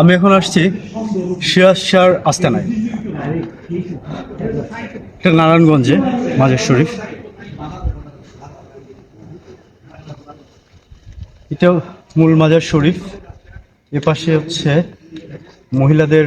আমি এখন আসছি সিরাজ শাহর আস্তানায় এটা নারায়ণগঞ্জে মাজার শরীফ। এটা মূল মাজার শরীফ। এ পাশে হচ্ছে মহিলাদের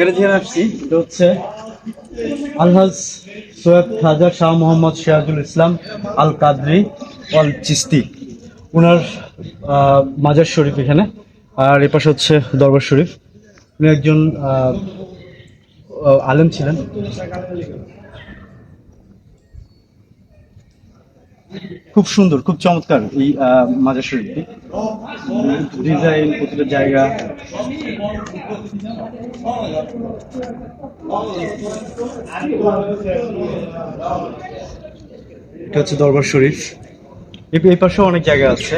এটা এটা হচ্ছে আলহাজ সৈয়দ শাহ মোহাম্মদ ইসলাম আল কাদরি অল মাজার শরীফ এখানে। আর এপাশে হচ্ছে দরবার শরীফ। উনি একজন আলেম ছিলেন। খুব সুন্দর খুব চমৎকার এই মাজার শরীফটি ডিজাইন প্রতিটা জায়গা। এটা হচ্ছে দরবার শরীফ। এই পাশে পাশেও অনেক জায়গা আছে।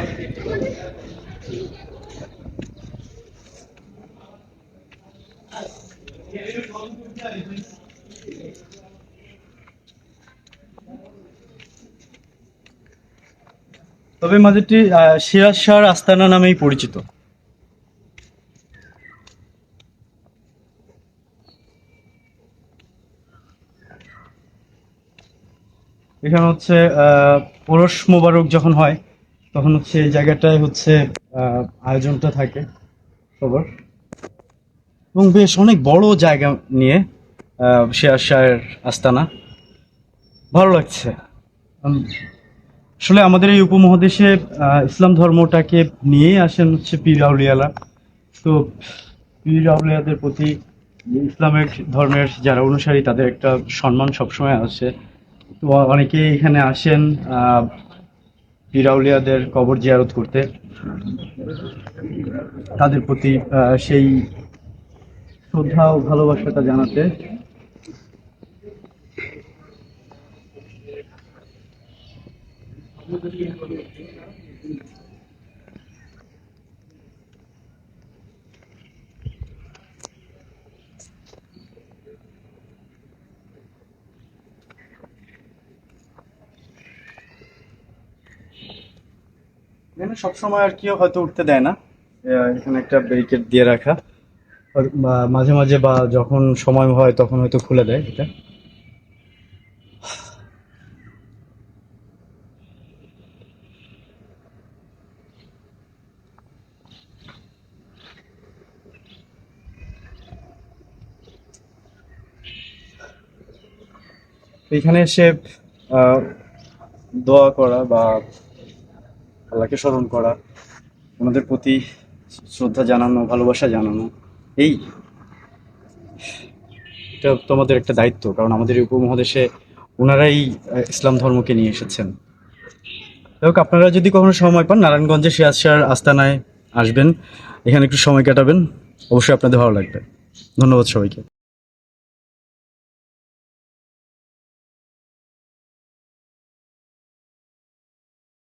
তবে আহ, সিরাজ শাহর আস্তানা নামেই পরিচিত। এখানে হচ্ছে পরশ মোবারক যখন হয় তখন হচ্ছে এই জায়গাটায় হচ্ছে আয়োজনটা থাকে সবার। এবং বেশ অনেক বড় জায়গা নিয়ে সিরাজ শাহের আস্তানা। ভালো লাগছে। আসলে আমাদের এই উপমহাদেশে ইসলাম ধর্মটাকে নিয়ে আসেন হচ্ছে পীর আউলিয়ালা তো পীর আউলিয়াদের প্রতি ইসলামের ধর্মের যারা অনুসারী, তাদের একটা সম্মান সবসময় আছে। তো অনেকে এখানে আসেন পীর আউলিয়াদের কবর জিয়ারত করতে। তাদের প্রতি সেই শ্রদ্ধা ও ভালোবাসাটা জানাতে সবসময় আর কি হয়তো উঠতে দেয় না। এখানে একটা ব্যারিকেড দিয়ে রাখা। মাঝে মাঝে বা যখন সময় হয় তখন হয়তো খুলে দেয় এটা। এখানে এসে দোয়া করা বা আল্লাহকে স্মরণ করা, ওনাদের প্রতি শ্রদ্ধা জানানো, ভালোবাসা জানানো, এই। এটা তোমাদের একটা দায়িত্ব, কারণ আমাদের উপমহাদেশে ওনারাই ইসলাম ধর্মকে নিয়ে এসেছেন। যাই আপনারা যদি কখনো সময় পান, নারায়ণগঞ্জে শাহর আস্তানায় আসবেন, এখানে একটু সময় কাটাবেন, অবশ্যই আপনাদের ভালো লাগবে। ধন্যবাদ সবাইকে।